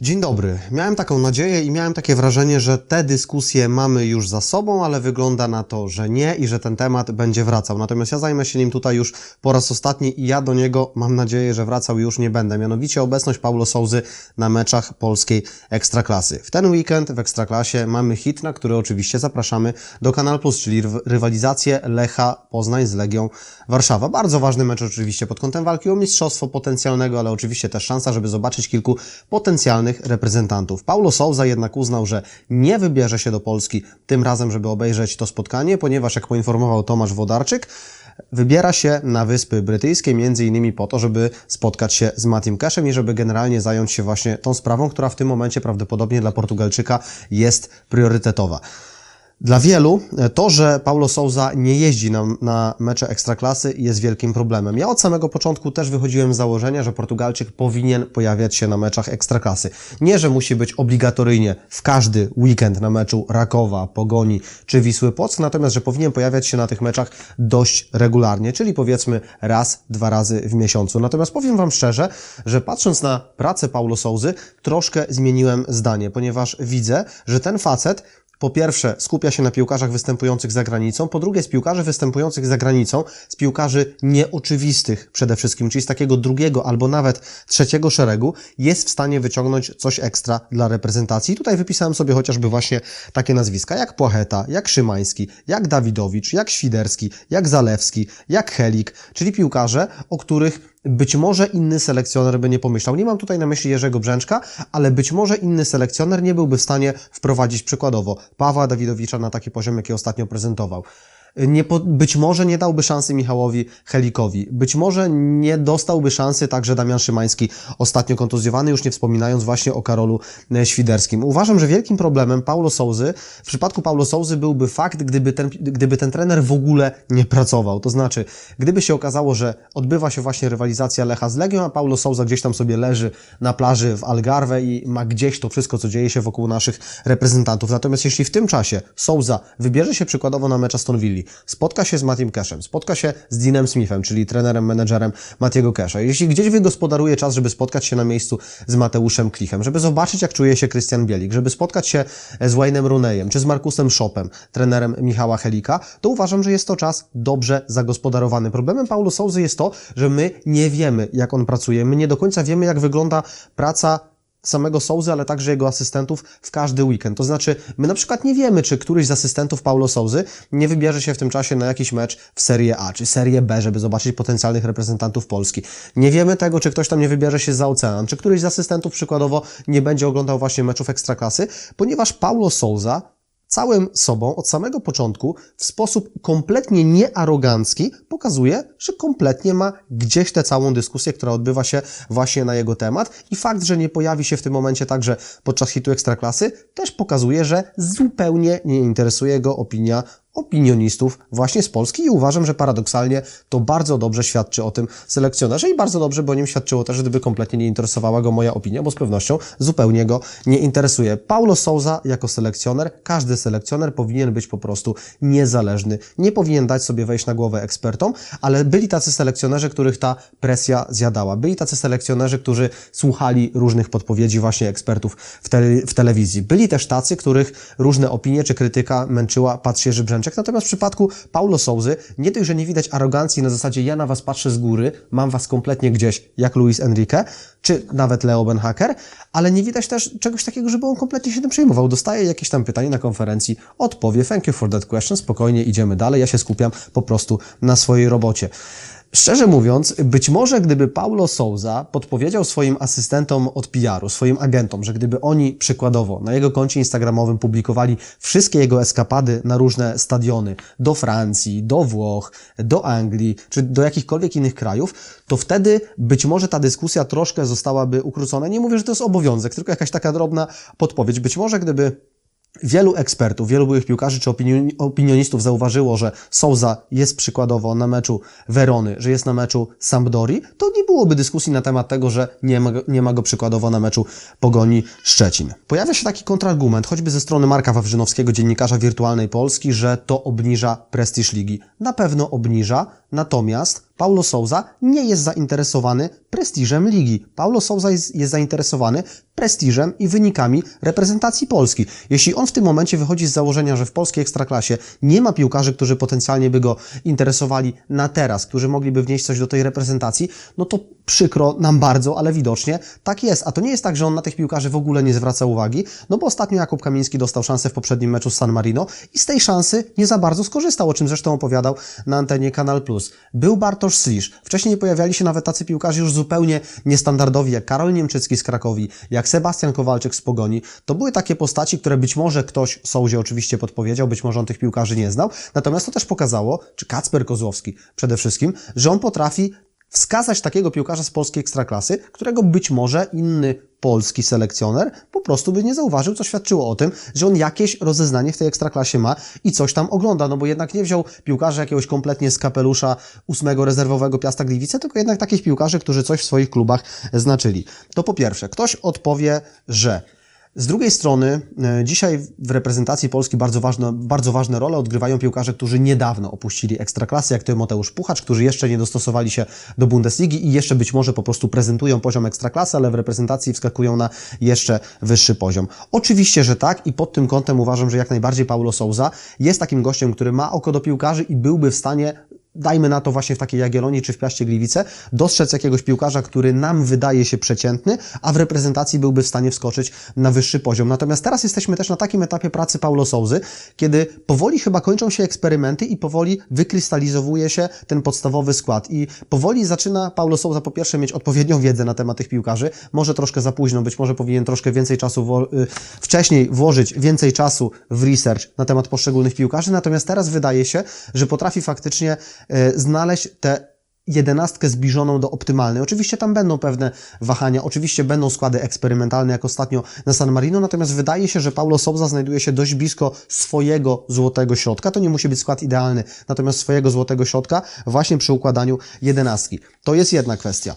Dzień dobry. Miałem taką nadzieję i miałem takie wrażenie, że te dyskusje mamy już za sobą, ale wygląda na to, że nie i że ten temat będzie wracał. Natomiast ja zajmę się nim tutaj już po raz ostatni i ja do niego mam nadzieję, że wracał już nie będę. Mianowicie obecność Paulo Souzy na meczach polskiej Ekstraklasy. W ten weekend w Ekstraklasie mamy hit, na który oczywiście zapraszamy do Kanal Plus, czyli ryw- rywalizację Lecha Poznań z Legią Warszawa. Bardzo ważny mecz oczywiście pod kątem walki o mistrzostwo potencjalnego, ale oczywiście też szansa, żeby zobaczyć kilku potencjalnych reprezentantów. Paulo Souza jednak uznał, że nie wybierze się do Polski tym razem, żeby obejrzeć to spotkanie, ponieważ jak poinformował Tomasz Wodarczyk, wybiera się na Wyspy Brytyjskie między innymi po to, żeby spotkać się z Mattim Cashem i żeby generalnie zająć się właśnie tą sprawą, która w tym momencie prawdopodobnie dla Portugalczyka jest priorytetowa. Dla wielu e, to, że Paulo Souza nie jeździ na, na mecze ekstraklasy jest wielkim problemem. Ja od samego początku też wychodziłem z założenia, że Portugalczyk powinien pojawiać się na meczach ekstraklasy. Nie, że musi być obligatoryjnie w każdy weekend na meczu Rakowa, Pogoni czy Wisły Płock, natomiast, że powinien pojawiać się na tych meczach dość regularnie, czyli powiedzmy raz, dwa razy w miesiącu. Natomiast powiem Wam szczerze, że patrząc na pracę Paulo Souzy, troszkę zmieniłem zdanie, ponieważ widzę, że ten facet po pierwsze, skupia się na piłkarzach występujących za granicą, po drugie, z piłkarzy występujących za granicą, z piłkarzy nieoczywistych przede wszystkim, czyli z takiego drugiego albo nawet trzeciego szeregu, jest w stanie wyciągnąć coś ekstra dla reprezentacji. Tutaj wypisałem sobie chociażby właśnie takie nazwiska, jak Płacheta, jak Szymański, jak Dawidowicz, jak Świderski, jak Zalewski, jak Helik, czyli piłkarze, o których być może inny selekcjoner by nie pomyślał. Nie mam tutaj na myśli Jerzego Brzęczka, ale być może inny selekcjoner nie byłby w stanie wprowadzić przykładowo Pawła Dawidowicza na taki poziom, jaki ostatnio prezentował. Nie po, być może nie dałby szansy Michałowi Helikowi. Być może nie dostałby szansy także Damian Szymański, ostatnio kontuzjowany, już nie wspominając właśnie o Karolu e, Świderskim. Uważam, że wielkim problemem Paulo Souzy, w przypadku Paulo Souzy byłby fakt, gdyby ten, gdyby ten trener w ogóle nie pracował. To znaczy, gdyby się okazało, że odbywa się właśnie rywalizacja Lecha z Legią, a Paulo Souza gdzieś tam sobie leży na plaży w Algarve i ma gdzieś to wszystko, co dzieje się wokół naszych reprezentantów. Natomiast jeśli w tym czasie Souza wybierze się przykładowo na mecz Aston Villa, spotka się z Mattim Cashem, spotka się z Deanem Smithem, czyli trenerem, menedżerem Mattiego Casha. Jeśli gdzieś wygospodaruje czas, żeby spotkać się na miejscu z Mateuszem Klichem, żeby zobaczyć, jak czuje się Krystian Bielik, żeby spotkać się z Wayne'em Runejem, czy z Markusem Szopem, trenerem Michała Helika, to uważam, że jest to czas dobrze zagospodarowany. Problemem Paulo Souzy jest to, że my nie wiemy, jak on pracuje. My nie do końca wiemy, jak wygląda praca samego Souzy, ale także jego asystentów w każdy weekend. To znaczy, my na przykład nie wiemy, czy któryś z asystentów Paulo Souzy nie wybierze się w tym czasie na jakiś mecz w Serie A, czy Serie B, żeby zobaczyć potencjalnych reprezentantów Polski. Nie wiemy tego, czy ktoś tam nie wybierze się za ocean, czy któryś z asystentów przykładowo nie będzie oglądał właśnie meczów Ekstraklasy, ponieważ Paulo Souza całym sobą od samego początku w sposób kompletnie niearogancki pokazuje, że kompletnie ma gdzieś tę całą dyskusję, która odbywa się właśnie na jego temat. I fakt, że nie pojawi się w tym momencie także podczas hitu Ekstraklasy też pokazuje, że zupełnie nie interesuje go opinia opinionistów właśnie z Polski i uważam, że paradoksalnie to bardzo dobrze świadczy o tym selekcjonerze i bardzo dobrze by o nim świadczyło też, gdyby kompletnie nie interesowała go moja opinia, bo z pewnością zupełnie go nie interesuje. Paulo Souza jako selekcjoner, każdy selekcjoner powinien być po prostu niezależny. Nie powinien dać sobie wejść na głowę ekspertom, ale byli tacy selekcjonerzy, których ta presja zjadała. Byli tacy selekcjonerzy, którzy słuchali różnych podpowiedzi właśnie ekspertów w, tele, w telewizji. Byli też tacy, których różne opinie czy krytyka męczyła patrz Jerzy Brzęczek. Natomiast w przypadku Paulo Souzy nie dość, że nie widać arogancji na zasadzie ja na was patrzę z góry, mam was kompletnie gdzieś, jak Luis Enrique, czy nawet Leo Benhaker, ale nie widać też czegoś takiego, żeby on kompletnie się tym przejmował. Dostaje jakieś tam pytanie na konferencji, odpowie, thank you for that question, spokojnie idziemy dalej, ja się skupiam po prostu na swojej robocie. Szczerze mówiąc, być może gdyby Paulo Souza podpowiedział swoim asystentom od PR-u, swoim agentom, że gdyby oni przykładowo na jego koncie instagramowym publikowali wszystkie jego eskapady na różne stadiony, do Francji, do Włoch, do Anglii, czy do jakichkolwiek innych krajów, to wtedy być może ta dyskusja troszkę zostałaby ukrócona. Nie mówię, że to jest obowiązek, tylko jakaś taka drobna podpowiedź. Być może gdyby Wielu ekspertów, wielu byłych piłkarzy czy opinion- opinionistów zauważyło, że Souza jest przykładowo na meczu Werony, że jest na meczu Sampdori, to nie byłoby dyskusji na temat tego, że nie ma, nie ma go przykładowo na meczu Pogoni Szczecin. Pojawia się taki kontrargument, choćby ze strony Marka Wawrzynowskiego, dziennikarza Wirtualnej Polski, że to obniża prestiż ligi. Na pewno obniża, natomiast Paulo Souza nie jest zainteresowany prestiżem ligi. Paulo Souza jest, jest zainteresowany prestiżem i wynikami reprezentacji Polski. Jeśli on w tym momencie wychodzi z założenia, że w polskiej ekstraklasie nie ma piłkarzy, którzy potencjalnie by go interesowali na teraz, którzy mogliby wnieść coś do tej reprezentacji, no to przykro nam bardzo, ale widocznie tak jest. A to nie jest tak, że on na tych piłkarzy w ogóle nie zwraca uwagi, no bo ostatnio Jakub Kamiński dostał szansę w poprzednim meczu z San Marino i z tej szansy nie za bardzo skorzystał, o czym zresztą opowiadał na antenie Kanal Plus. Był Bartosz Slisz. Wcześniej pojawiali się nawet tacy piłkarze już zupełnie niestandardowi, jak Karol Niemczycki z Krakowi, jak Sebastian Kowalczyk z Pogoni. To były takie postaci, które być może ktoś Souzie oczywiście podpowiedział, być może on tych piłkarzy nie znał, natomiast to też pokazało, czy Kacper Kozłowski przede wszystkim, że on potrafi wskazać takiego piłkarza z polskiej ekstraklasy, którego być może inny polski selekcjoner po prostu by nie zauważył, co świadczyło o tym, że on jakieś rozeznanie w tej ekstraklasie ma i coś tam ogląda, no bo jednak nie wziął piłkarza jakiegoś kompletnie z kapelusza ósmego rezerwowego Piasta Gliwice, tylko jednak takich piłkarzy, którzy coś w swoich klubach znaczyli. To po pierwsze, ktoś odpowie, że z drugiej strony, e, dzisiaj w reprezentacji Polski bardzo ważne, bardzo ważne role odgrywają piłkarze, którzy niedawno opuścili ekstraklasy, jak to Mateusz Puchacz, którzy jeszcze nie dostosowali się do Bundesligi i jeszcze być może po prostu prezentują poziom ekstraklasy, ale w reprezentacji wskakują na jeszcze wyższy poziom. Oczywiście, że tak i pod tym kątem uważam, że jak najbardziej Paulo Souza jest takim gościem, który ma oko do piłkarzy i byłby w stanie dajmy na to właśnie w takiej Jagiellonii czy w Piaście Gliwice, dostrzec jakiegoś piłkarza, który nam wydaje się przeciętny, a w reprezentacji byłby w stanie wskoczyć na wyższy poziom. Natomiast teraz jesteśmy też na takim etapie pracy Paulo Souzy, kiedy powoli chyba kończą się eksperymenty i powoli wykrystalizowuje się ten podstawowy skład. I powoli zaczyna Paulo Souza po pierwsze mieć odpowiednią wiedzę na temat tych piłkarzy, może troszkę za późno, być może powinien troszkę więcej czasu, y, wcześniej włożyć więcej czasu w research na temat poszczególnych piłkarzy, natomiast teraz wydaje się, że potrafi faktycznie znaleźć te jedenastkę zbliżoną do optymalnej. Oczywiście tam będą pewne wahania, oczywiście będą składy eksperymentalne, jak ostatnio na San Marino, natomiast wydaje się, że Paulo Souza znajduje się dość blisko swojego złotego środka. To nie musi być skład idealny, natomiast swojego złotego środka właśnie przy układaniu jedenastki. To jest jedna kwestia.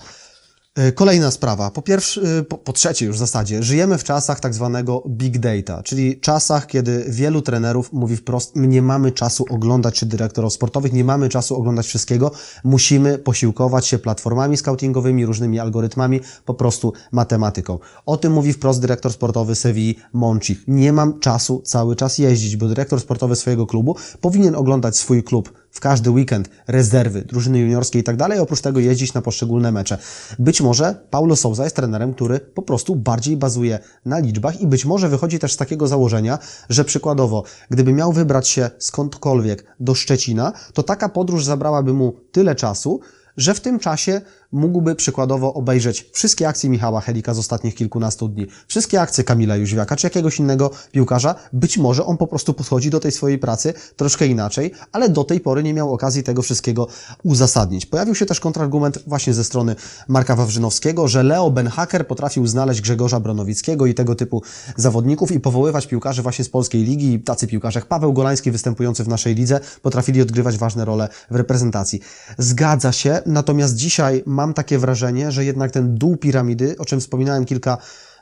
E, Kolejna sprawa. Po pierwsze, po, po trzecie już w zasadzie, żyjemy w czasach tak zwanego big data, czyli czasach, kiedy wielu trenerów mówi wprost, nie mamy czasu oglądać, czy dyrektorów sportowych, nie mamy czasu oglądać wszystkiego, musimy posiłkować się platformami scoutingowymi, różnymi algorytmami, po prostu matematyką. O tym mówi wprost dyrektor sportowy Sevilla Monchi. Nie mam czasu cały czas jeździć, bo dyrektor sportowy swojego klubu powinien oglądać swój klub w każdy weekend rezerwy, drużyny juniorskie i tak dalej, oprócz tego jeździć na poszczególne mecze. Być może Paulo Souza jest trenerem, który po prostu bardziej bazuje na liczbach i być może wychodzi też z takiego założenia, że przykładowo, gdyby miał wybrać się skądkolwiek do Szczecina, to taka podróż zabrałaby mu tyle czasu, że w tym czasie mógłby przykładowo obejrzeć wszystkie akcje Michała Helika z ostatnich kilkunastu dni, wszystkie akcje Kamila Jóźwiaka czy jakiegoś innego piłkarza. Być może on po prostu podchodzi do tej swojej pracy troszkę inaczej, ale do tej pory nie miał okazji tego wszystkiego uzasadnić. Pojawił się też kontrargument właśnie ze strony Marka Wawrzynowskiego, że Leo Benhaker potrafił znaleźć Grzegorza Bronowickiego i tego typu zawodników i powoływać piłkarzy właśnie z polskiej ligi i tacy piłkarze jak Paweł Golański występujący w naszej lidze potrafili odgrywać ważne role w reprezentacji. Zgadza się, natomiast dzisiaj mam takie wrażenie, że jednak ten dół piramidy, o czym wspominałem kilka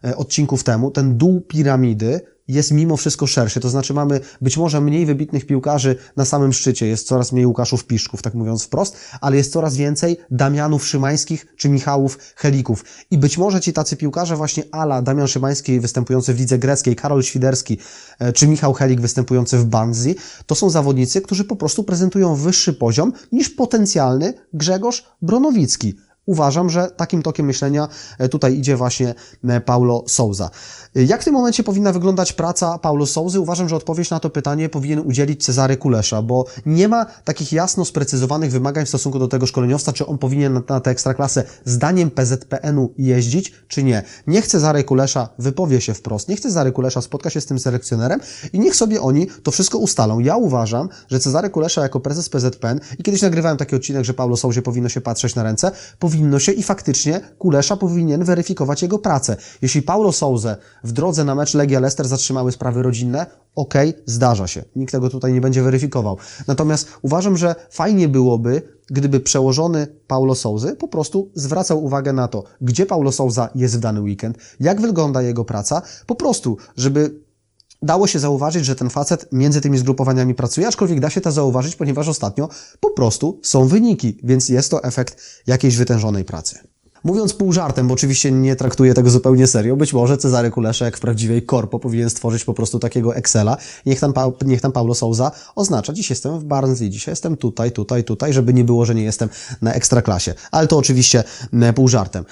e, odcinków temu, ten dół piramidy jest mimo wszystko szerszy. To znaczy mamy być może mniej wybitnych piłkarzy na samym szczycie, jest coraz mniej Łukaszów Piszczków, tak mówiąc wprost, ale jest coraz więcej Damianów Szymańskich czy Michałów Helików. I być może ci tacy piłkarze właśnie ala Damian Szymański występujący w lidze greckiej, Karol Świderski e, czy Michał Helik występujący w Banzi, to są zawodnicy, którzy po prostu prezentują wyższy poziom niż potencjalny Grzegorz Bronowicki. Uważam, że takim tokiem myślenia e, tutaj idzie właśnie e, Paulo Souza. E, Jak w tym momencie powinna wyglądać praca Paulo Souzy? Uważam, że odpowiedź na to pytanie powinien udzielić Cezary Kulesza, bo nie ma takich jasno sprecyzowanych wymagań w stosunku do tego szkoleniowca, czy on powinien na, tę ekstraklasę zdaniem PZPN-u jeździć, czy nie. Niech Cezary Kulesza wypowie się wprost, niech Cezary Kulesza spotka się z tym selekcjonerem i niech sobie oni to wszystko ustalą. Ja uważam, że Cezary Kulesza jako prezes PZPN i kiedyś nagrywałem taki odcinek, że Paulo Souzie powinno się patrzeć na ręce, powinno się i faktycznie Kulesza powinien weryfikować jego pracę. Jeśli Paulo Souze w drodze na mecz Legia Leicester zatrzymały sprawy rodzinne, okej, zdarza się. Nikt tego tutaj nie będzie weryfikował. Natomiast uważam, że fajnie byłoby, gdyby przełożony Paulo Souzy po prostu zwracał uwagę na to, gdzie Paulo Souza jest w dany weekend, jak wygląda jego praca, po prostu, żeby dało się zauważyć, że ten facet między tymi zgrupowaniami pracuje, aczkolwiek da się to zauważyć, ponieważ ostatnio po prostu są wyniki, więc jest to efekt jakiejś wytężonej pracy. Mówiąc pół żartem, bo oczywiście nie traktuję tego zupełnie serio, być może Cezary Kuleszek w prawdziwej korpo powinien stworzyć po prostu takiego Excela. Niech tam, pa, niech tam Paulo Souza oznacza, dziś jestem w Barnsley, dzisiaj jestem tutaj, tutaj, tutaj, żeby nie było, że nie jestem na ekstraklasie. Ale to oczywiście pół żartem.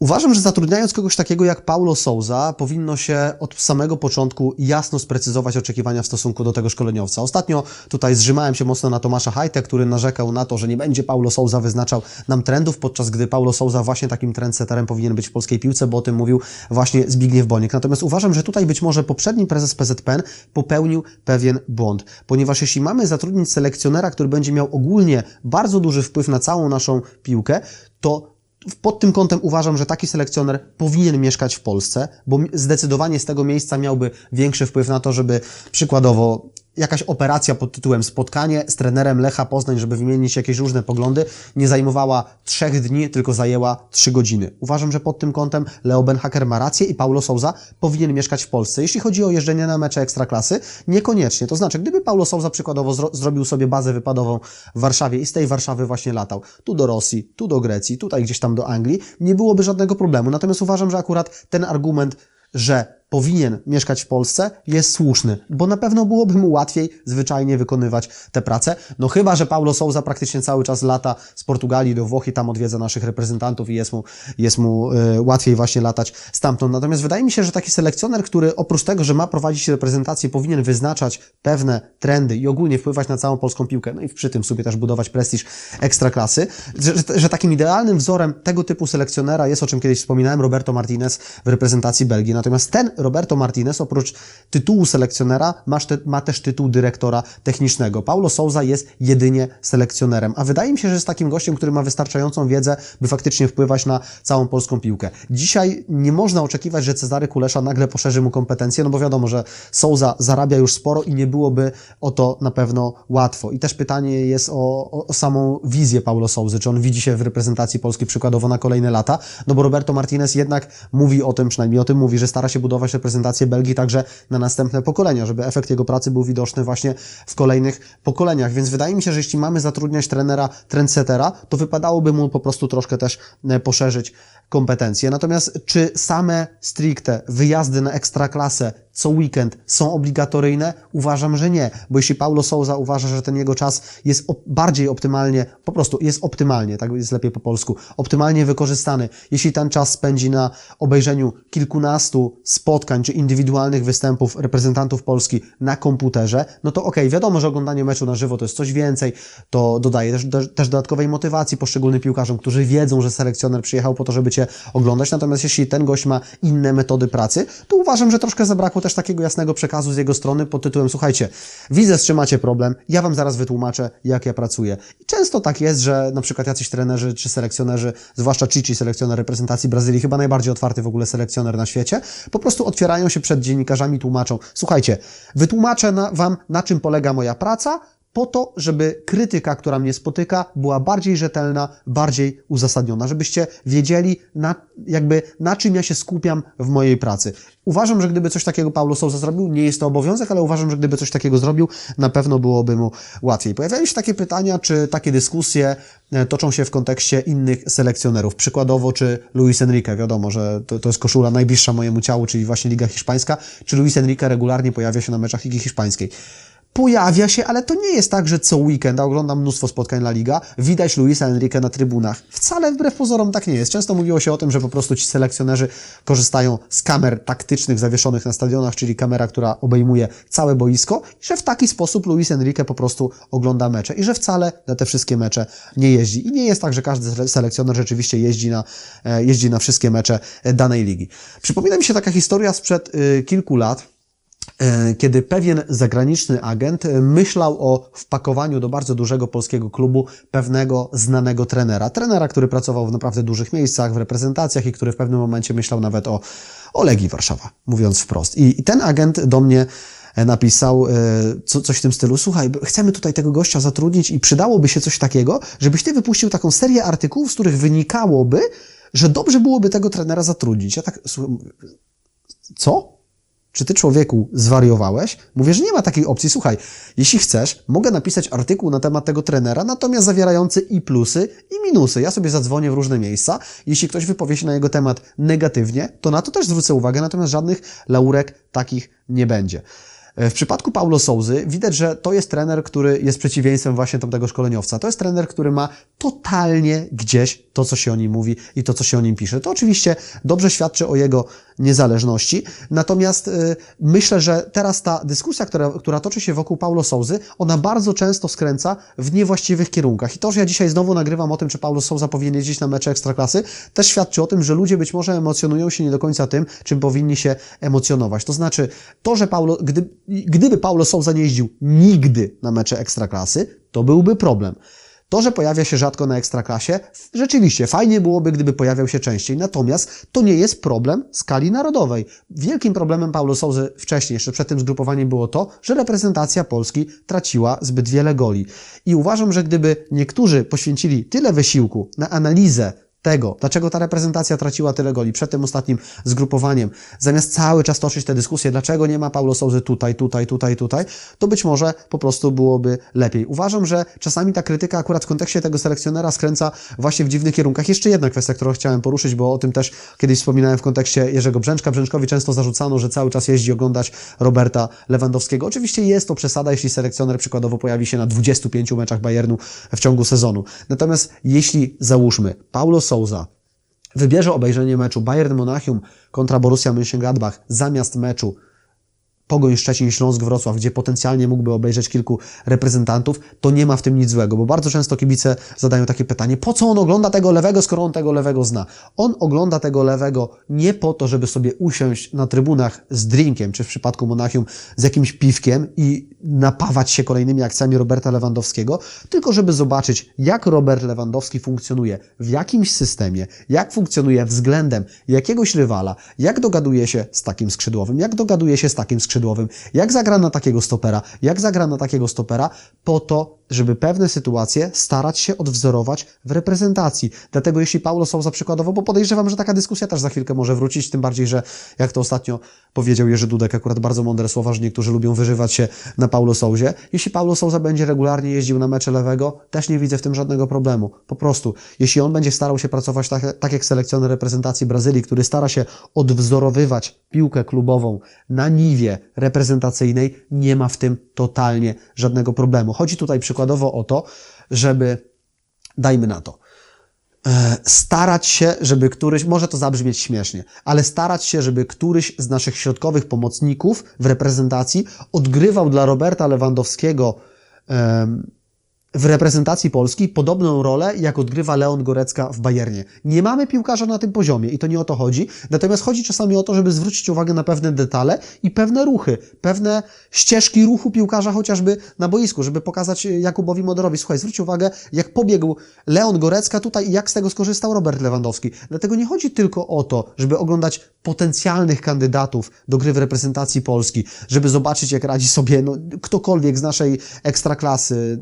Uważam, że zatrudniając kogoś takiego jak Paulo Souza, powinno się od samego początku jasno sprecyzować oczekiwania w stosunku do tego szkoleniowca. Ostatnio tutaj zrzymałem się mocno na Tomasza Hajtę, który narzekał na to, że nie będzie Paulo Souza wyznaczał nam trendów, podczas gdy Paulo Souza właśnie takim trendsetterem powinien być w polskiej piłce, bo o tym mówił właśnie Zbigniew Boniek. Natomiast uważam, że tutaj być może poprzedni prezes PZPN popełnił pewien błąd, ponieważ jeśli mamy zatrudnić selekcjonera, który będzie miał ogólnie bardzo duży wpływ na całą naszą piłkę, to pod tym kątem uważam, że taki selekcjoner powinien mieszkać w Polsce, bo zdecydowanie z tego miejsca miałby większy wpływ na to, żeby przykładowo jakaś operacja pod tytułem spotkanie z trenerem Lecha Poznań, żeby wymienić jakieś różne poglądy, nie zajmowała trzech dni, tylko zajęła trzy godziny. Uważam, że pod tym kątem Leo Benhaker ma rację i Paulo Souza powinien mieszkać w Polsce. Jeśli chodzi o jeżdżenie na mecze ekstraklasy, niekoniecznie. To znaczy, gdyby Paulo Souza przykładowo zro zrobił sobie bazę wypadową w Warszawie i z tej Warszawy właśnie latał tu do Rosji, tu do Grecji, tutaj gdzieś tam do Anglii, nie byłoby żadnego problemu. Natomiast uważam, że akurat ten argument, że powinien mieszkać w Polsce, jest słuszny, bo na pewno byłoby mu łatwiej zwyczajnie wykonywać tę pracę. No chyba, że Paulo Souza praktycznie cały czas lata z Portugalii do Włoch i tam odwiedza naszych reprezentantów i jest mu, jest mu y, łatwiej właśnie latać stamtąd. Natomiast wydaje mi się, że taki selekcjoner, który oprócz tego, że ma prowadzić reprezentację, powinien wyznaczać pewne trendy i ogólnie wpływać na całą polską piłkę, no i przy tym sobie też budować prestiż ekstraklasy, że, że, że takim idealnym wzorem tego typu selekcjonera jest, o czym kiedyś wspominałem, Roberto Martinez w reprezentacji Belgii. Natomiast ten Roberto Martinez oprócz tytułu selekcjonera ma, te, ma też tytuł dyrektora technicznego. Paulo Souza jest jedynie selekcjonerem, a wydaje mi się, że jest takim gościem, który ma wystarczającą wiedzę, by faktycznie wpływać na całą polską piłkę. Dzisiaj nie można oczekiwać, że Cezary Kulesza nagle poszerzy mu kompetencje, no bo wiadomo, że Souza zarabia już sporo i nie byłoby o to na pewno łatwo. I też pytanie jest o, o, o samą wizję Paulo Souzy, czy on widzi się w reprezentacji Polski przykładowo na kolejne lata, no bo Roberto Martinez jednak mówi o tym, przynajmniej o tym mówi, że stara się budować reprezentację Belgii także na następne pokolenia, żeby efekt jego pracy był widoczny właśnie w kolejnych pokoleniach. Więc wydaje mi się, że jeśli mamy zatrudniać trenera, trendsettera, to wypadałoby mu po prostu troszkę też e, poszerzyć kompetencje. Natomiast czy same stricte wyjazdy na ekstraklasę co weekend są obligatoryjne? Uważam, że nie, bo jeśli Paulo Souza uważa, że ten jego czas jest bardziej optymalnie, po prostu jest optymalnie, tak jest lepiej po polsku, optymalnie wykorzystany, jeśli ten czas spędzi na obejrzeniu kilkunastu spotkań czy indywidualnych występów reprezentantów Polski na komputerze, no to okej, okay, wiadomo, że oglądanie meczu na żywo to jest coś więcej, to dodaje też, też dodatkowej motywacji poszczególnym piłkarzom, którzy wiedzą, że selekcjoner przyjechał po to, żeby Cię oglądać, natomiast jeśli ten gość ma inne metody pracy, to uważam, że troszkę zabrakło też takiego jasnego przekazu z jego strony pod tytułem słuchajcie, widzę, z czym macie problem, ja Wam zaraz wytłumaczę, jak ja pracuję. I często tak jest, że na przykład jacyś trenerzy czy selekcjonerzy, zwłaszcza Chichi, selekcjoner reprezentacji Brazylii, chyba najbardziej otwarty w ogóle selekcjoner na świecie, po prostu otwierają się przed dziennikarzami, tłumaczą, słuchajcie, wytłumaczę na, Wam, na czym polega moja praca, po to, żeby krytyka, która mnie spotyka, była bardziej rzetelna, bardziej uzasadniona, żebyście wiedzieli, na, jakby na czym ja się skupiam w mojej pracy. Uważam, że gdyby coś takiego Paulo Sousa zrobił, nie jest to obowiązek, ale uważam, że gdyby coś takiego zrobił, na pewno byłoby mu łatwiej. Pojawiają się takie pytania, czy takie dyskusje e, toczą się w kontekście innych selekcjonerów. Przykładowo, czy Luis Enrique, wiadomo, że to, to jest koszula najbliższa mojemu ciału, czyli właśnie Liga Hiszpańska, czy Luis Enrique regularnie pojawia się na meczach Ligi Hiszpańskiej pojawia się, ale to nie jest tak, że co weekend, oglądam mnóstwo spotkań La Liga, widać Luisa Enrique na trybunach. Wcale wbrew pozorom tak nie jest. Często mówiło się o tym, że po prostu ci selekcjonerzy korzystają z kamer taktycznych zawieszonych na stadionach, czyli kamera, która obejmuje całe boisko, i że w taki sposób Luis Enrique po prostu ogląda mecze i że wcale na te wszystkie mecze nie jeździ. I nie jest tak, że każdy selekcjoner rzeczywiście jeździ na, e, jeździ na wszystkie mecze danej ligi. Przypomina mi się taka historia sprzed y, kilku lat, E, kiedy pewien zagraniczny agent e, myślał o wpakowaniu do bardzo dużego polskiego klubu pewnego znanego trenera. Trenera, który pracował w naprawdę dużych miejscach, w reprezentacjach i który w pewnym momencie myślał nawet o, o Legii Warszawa, mówiąc wprost. I, i ten agent do mnie e, napisał co, coś w tym stylu, słuchaj, chcemy tutaj tego gościa zatrudnić i przydałoby się coś takiego, żebyś ty wypuścił taką serię artykułów, z których wynikałoby, że dobrze byłoby tego trenera zatrudnić. Ja tak, co? Czy ty człowieku zwariowałeś? Mówię, że nie ma takiej opcji. Słuchaj, jeśli chcesz, mogę napisać artykuł na temat tego trenera, natomiast zawierający i plusy, i minusy. Ja sobie zadzwonię w różne miejsca. Jeśli ktoś wypowie się na jego temat negatywnie, to na to też zwrócę uwagę, natomiast żadnych laurek takich nie będzie. E, W przypadku Paulo Souzy widać, że to jest trener, który jest przeciwieństwem właśnie tego szkoleniowca. To jest trener, który ma totalnie gdzieś to, co się o nim mówi i to, co się o nim pisze. To oczywiście dobrze świadczy o jego niezależności. Natomiast y, myślę, że teraz ta dyskusja, która, która toczy się wokół Paulo Souzy, ona bardzo często skręca w niewłaściwych kierunkach. I to, że ja dzisiaj znowu nagrywam o tym, czy Paulo Souza powinien jeździć na mecze ekstraklasy, też świadczy o tym, że ludzie być może emocjonują się nie do końca tym, czym powinni się emocjonować. To znaczy, to, że Paulo, gdy, gdyby Paulo Souza nie jeździł nigdy na mecze ekstraklasy, to byłby problem. To, że pojawia się rzadko na ekstraklasie, rzeczywiście fajnie byłoby, gdyby pojawiał się częściej. Natomiast to nie jest problem skali narodowej. Wielkim problemem Paulo Souzy wcześniej, jeszcze przed tym zgrupowaniem było to, że reprezentacja Polski traciła zbyt wiele goli. I uważam, że gdyby niektórzy poświęcili tyle wysiłku na analizę tego, dlaczego ta reprezentacja traciła tyle goli przed tym ostatnim zgrupowaniem, zamiast cały czas toczyć te dyskusje, dlaczego nie ma Paulo Souzy tutaj, tutaj, tutaj, tutaj, to być może po prostu byłoby lepiej. Uważam, że czasami ta krytyka akurat w kontekście tego selekcjonera skręca właśnie w dziwnych kierunkach. Jeszcze jedna kwestia, którą chciałem poruszyć, bo o tym też kiedyś wspominałem w kontekście Jerzego Brzęczka. Brzęczkowi często zarzucano, że cały czas jeździ oglądać Roberta Lewandowskiego. Oczywiście jest to przesada, jeśli selekcjoner przykładowo pojawi się na 25 meczach Bayernu w ciągu sezonu. Natomiast jeśli załóżmy Paulo Souza wybierze obejrzenie meczu Bayern Monachium kontra Borussia Mönchengladbach zamiast meczu Pogoń Szczecin, Śląsk, Wrocław, gdzie potencjalnie mógłby obejrzeć kilku reprezentantów, to nie ma w tym nic złego, bo bardzo często kibice zadają takie pytanie, po co on ogląda tego lewego, skoro on tego lewego zna? On ogląda tego lewego nie po to, żeby sobie usiąść na trybunach z drinkiem, czy w przypadku Monachium z jakimś piwkiem i napawać się kolejnymi akcjami Roberta Lewandowskiego, tylko żeby zobaczyć, jak Robert Lewandowski funkcjonuje w jakimś systemie, jak funkcjonuje względem jakiegoś rywala, jak dogaduje się z takim skrzydłowym, jak dogaduje się z takim skrzydłowym, jak zagra na takiego stopera, jak zagra na takiego stopera, po to, żeby pewne sytuacje starać się odwzorować w reprezentacji. Dlatego jeśli Paulo Sousa przykładowo, bo podejrzewam, że taka dyskusja też za chwilkę może wrócić, tym bardziej, że jak to ostatnio powiedział Jerzy Dudek, akurat bardzo mądre słowa, że niektórzy lubią wyżywać się na Paulo Souzie. Jeśli Paulo Sousa będzie regularnie jeździł na mecze lewego, też nie widzę w tym żadnego problemu. Po prostu, jeśli on będzie starał się pracować tak, tak jak selekcjoner reprezentacji Brazylii, który stara się odwzorowywać piłkę klubową na niwie reprezentacyjnej, nie ma w tym totalnie żadnego problemu. Chodzi tutaj przykładowo o to, żeby, dajmy na to, e, starać się, żeby któryś, może to zabrzmieć śmiesznie, ale starać się, żeby któryś z naszych środkowych pomocników w reprezentacji odgrywał dla Roberta Lewandowskiego w reprezentacji Polski podobną rolę, jak odgrywa Leon Gorecka w Bayernie. Nie mamy piłkarza na tym poziomie i to nie o to chodzi, natomiast chodzi czasami o to, żeby zwrócić uwagę na pewne detale i pewne ruchy, pewne ścieżki ruchu piłkarza chociażby na boisku, żeby pokazać Jakubowi Moderowi, słuchaj, zwróć uwagę, jak pobiegł Leon Gorecka tutaj i jak z tego skorzystał Robert Lewandowski. Dlatego nie chodzi tylko o to, żeby oglądać potencjalnych kandydatów do gry w reprezentacji Polski, żeby zobaczyć, jak radzi sobie no, ktokolwiek z naszej ekstraklasy,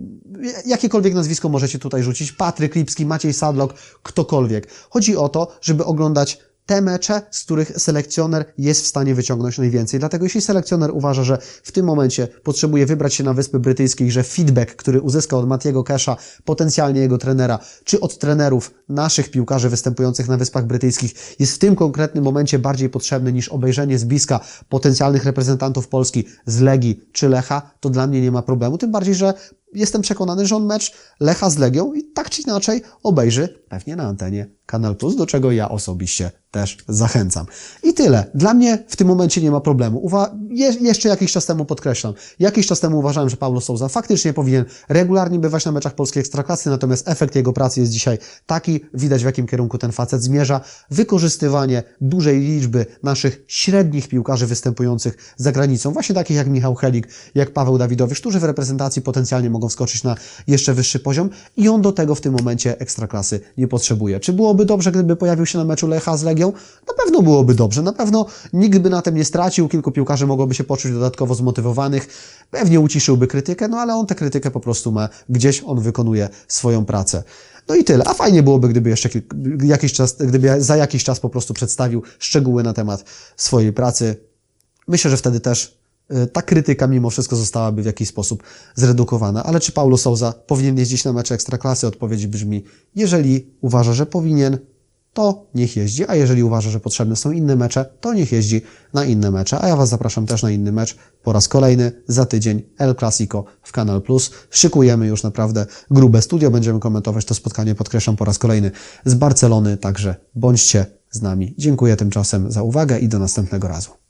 jakiekolwiek nazwisko możecie tutaj rzucić, Patryk Lipski, Maciej Sadlok, ktokolwiek. Chodzi o to, żeby oglądać te mecze, z których selekcjoner jest w stanie wyciągnąć najwięcej. Dlatego jeśli selekcjoner uważa, że w tym momencie potrzebuje wybrać się na Wyspy Brytyjskie i że feedback, który uzyska od Matiego Kesha, potencjalnie jego trenera, czy od trenerów naszych piłkarzy występujących na Wyspach Brytyjskich, jest w tym konkretnym momencie bardziej potrzebny niż obejrzenie z bliska potencjalnych reprezentantów Polski z Legii czy Lecha, to dla mnie nie ma problemu. Tym bardziej, że jestem przekonany, że on mecz Lecha z Legią i tak czy inaczej obejrzy pewnie na antenie Kanal Plus, do czego ja osobiście też zachęcam. I tyle. Dla mnie w tym momencie nie ma problemu. Uwa- je- jeszcze jakiś czas temu podkreślam. Jakiś czas temu uważałem, że Paulo Souza faktycznie powinien regularnie bywać na meczach polskiej ekstraklasy, natomiast efekt jego pracy jest dzisiaj taki, widać w jakim kierunku ten facet zmierza. Wykorzystywanie dużej liczby naszych średnich piłkarzy występujących za granicą, właśnie takich jak Michał Helik, jak Paweł Dawidowicz, którzy w reprezentacji potencjalnie mogą wskoczyć na jeszcze wyższy poziom i on do tego w tym momencie ekstraklasy nie potrzebuje. Czy byłoby dobrze, gdyby pojawił się na meczu Lecha z Legią? Na pewno byłoby dobrze, na pewno nikt by na tym nie stracił, kilku piłkarzy mogłoby się poczuć dodatkowo zmotywowanych, pewnie uciszyłby krytykę, no ale on tę krytykę po prostu ma, gdzieś on wykonuje swoją pracę. No i tyle. A fajnie byłoby, gdyby jeszcze jakiś czas, gdyby za jakiś czas po prostu przedstawił szczegóły na temat swojej pracy. myślę, że wtedy też y, ta krytyka mimo wszystko zostałaby w jakiś sposób zredukowana. Ale czy Paulo Souza powinien jeździć na mecze Ekstraklasy? Odpowiedź brzmi, jeżeli uważa, że powinien, to niech jeździ, a jeżeli uważa, że potrzebne są inne mecze, to niech jeździ na inne mecze. A ja Was zapraszam też na inny mecz po raz kolejny za tydzień El Clasico w Kanal Plus. Szykujemy już naprawdę grube studio, będziemy komentować to spotkanie, podkreślam po raz kolejny, z Barcelony, także bądźcie z nami. Dziękuję tymczasem za uwagę i do następnego razu.